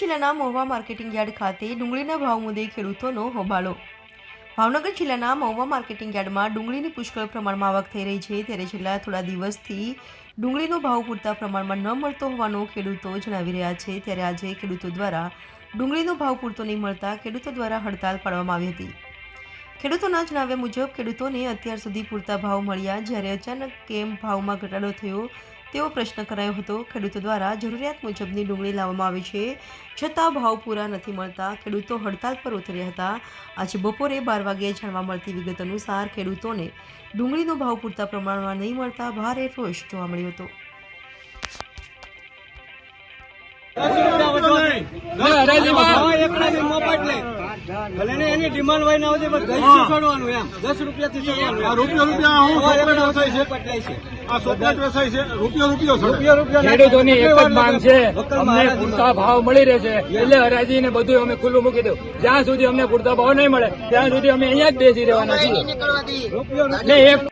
જિલ્લાના Mahuva marketing yard ખાતે ડુંગળીના ભાવ મુદ્દે ખેડૂતોનો હોબાળો. ભાવનગર જિલ્લાના મહુવા માર્કેટિંગ યાર્ડમાં ડુંગળીની પુષ્કળ પ્રમાણમાં આવક થઈ રહી છે. ત્યારે છેલ્લા થોડા દિવસથી ડુંગળીનો ભાવ પૂરતા પ્રમાણમાં ન મળતો હોવાનું ખેડૂતો જણાવી રહ્યા છે. ત્યારે આજે ખેડૂતો દ્વારા ડુંગળીનો ભાવ પૂરતો નહીં મળતા ખેડૂતો દ્વારા હડતાલ પાડવામાં આવી હતી. ખેડૂતોના જણાવ્યા મુજબ, ખેડૂતોને અત્યાર સુધી પૂરતા ભાવ મળ્યા જ્યારે અચાનક કેમ ભાવમાં ઘટાડો થયો તેવો પ્રશ્ન કરાયો હતો. ખેડૂતો દ્વારા જરૂરિયાત મુજબની ડુંગળી લાવવામાં આવી છે. છતાં ભાવ પૂરા નથી મળતા. ખેડૂતો હડતાલ પર ઉતર્યા હતા. આજે બપોરે બાર વાગ્યે જાણવા મળતી વિગત અનુસાર ખેડૂતોને ડુંગળીનો ભાવ પૂરતા પ્રમાણમાં નહીં મળતા ભારે રોષ જોવા મળ્યો હતો. ભલે ને એની ડિમાન્ડ હોય ના હોય પણ દસ છોડવાનું એમ. દસ રૂપિયાથી છોડવાનું આ રૂપિયો રૂપિયા હું ચોકલેટ વેચાય છે. આ ચોકલેટ વેચાય છે. રૂપિયો રૂપિયો રૂપિયો રૂપિયો ખેડૂતોની એક જ માંગ છે. અમને પૂરતા ભાવ મળી રહે છે. એટલે હરાજી ને બધું અમે ખુલ્લું મૂકી દઉં. જ્યાં સુધી અમને પૂરતા ભાવ નહીં મળે ત્યાં સુધી અમે અહીંયા જ બેસી રહેવાના છીએ. રૂપિયો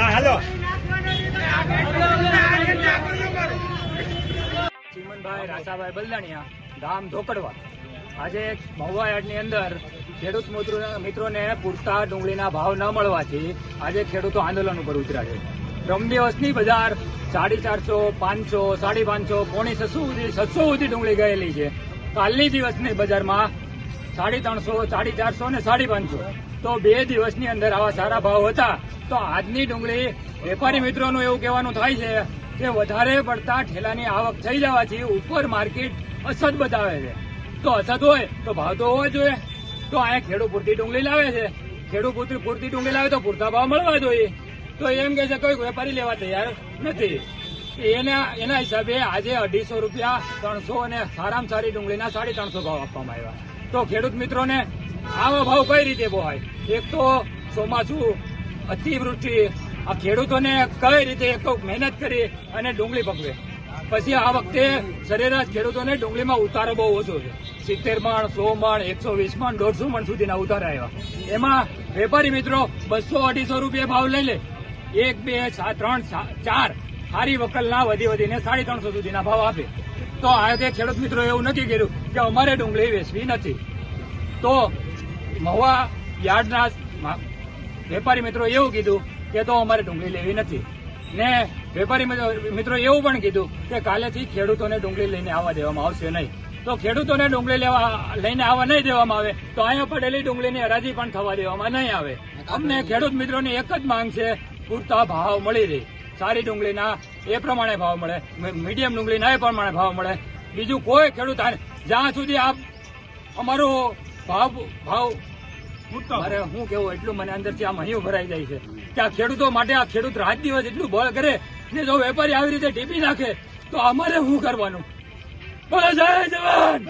ને એક ચીમનભાઈ, રાસાભાઈ બલદાણિયા, ગામ ધોકડવા. આજે મહુવા યાર્ડની અંદર ખેડૂત મિત્રોને પૂરતા ડુંગળીના ભાવ ન મળવાથી આજે ખેડૂતો આંદોલન ઉપર ઉતર્યા છે. ત્રણ બજાર સાડી ચારસો, પાંચસો, સાડી પાંચસો, પોણી છસો સુધી છસો સુધી ડુંગળી ગયેલી છે. કાલની દિવસની બજારમાં સાડી ત્રણસો, સાડી ચારસો ને સાડી પાંચસો. તો બે દિવસની અંદર આવા સારા ભાવ હતા. તો આજની ડુંગળી વેપારી મિત્રોનું એવું કહેવાનું થાય છે કે વધારે પડતા ઠેલાની આવક થઈ જવાથી ઉપર માર્કેટ અસદ બતાવે છે. તો અસત હોય તો ભાવ તો હોવો જોઈએ. તો અહીંયા ખેડૂત પૂરતી ડુંગળી લાવે છે. ખેડૂત પૂરતી પૂરતી ડુંગળી લાવે તો પૂરતા ભાવ મળવા જોઈએ. તો એમ કે છે, કોઈ વેપારી લેવા તૈયાર નથી. એના એના હિસાબે આજે અઢીસો રૂપિયા ત્રણસો અને સારામાં સારી ડુંગળીના સાડી ત્રણસો ભાવ આપવામાં આવ્યા. તો ખેડૂત મિત્રોને આવા ભાવ કઈ રીતે પોહાય એક તો ચોમાસું અતિવૃષ્ટિ, આ ખેડૂતોને કઈ રીતે એક તો મહેનત કરી અને ડુંગળી પકવે. પછી આ વખતે સરેરાશ ખેડૂતોને ડુંગળીમાં ઉતારો બહુ ઓછો છે. સિત્તેર મણ, સો મણ, એકસો વીસ મણ, દોઢસો મણ સુધીના ઉતારા આવ્યા. એમાં વેપારી મિત્રો બસો અઢીસો રૂપિયા ભાવ લઈ લે. એક, બે ત્રણ ચાર હારી વકલના વધી વધીને સાડી ત્રણસો સુધીના ભાવ આપે. તો આ તે ખેડૂત મિત્રો એવું નક્કી કર્યું કે અમારે ડુંગળી વેચવી નથી. તો મહુવા યાર્ડના વેપારી મિત્રો એવું કીધું કે તો અમારે ડુંગળી લેવી નથી. ને વેપારી મિત્રો એવું પણ કીધું કે કાલેથી ખેડૂતોને ડુંગળી લઈને આવવા દેવામાં આવશે નહીં. તો ખેડૂતોને ડુંગળી લેવા, લઈને આવવા નહીં દેવામાં આવે, તો અહીંયા પડેલી ડુંગળીની હરાજી પણ થવા દેવામાં નહીં આવે. અમને ખેડૂત મિત્રોની એક જ માંગ છે, પૂરતા ભાવ મળી રહે. સારી ડુંગળીના એ પ્રમાણે ભાવ મળે. મીડિયમ ડુંગળીના એ પ્રમાણે ભાવ મળે. બીજું કોઈ ખેડૂત આ- જ્યાં સુધી આપ અમારો ભાવ ભાવ મારે હું કેવું એટલું મને અંદરથી આમ મહિયું ભરાઈ જાય છે કે આ ખેડૂતો માટે આ ખેડૂત રાત દિવસ એટલું બળ કરે ને જો વેપારી આવી રીતે ટીપી નાખે તો અમારે શું કરવાનું? બોલો જય જવાન!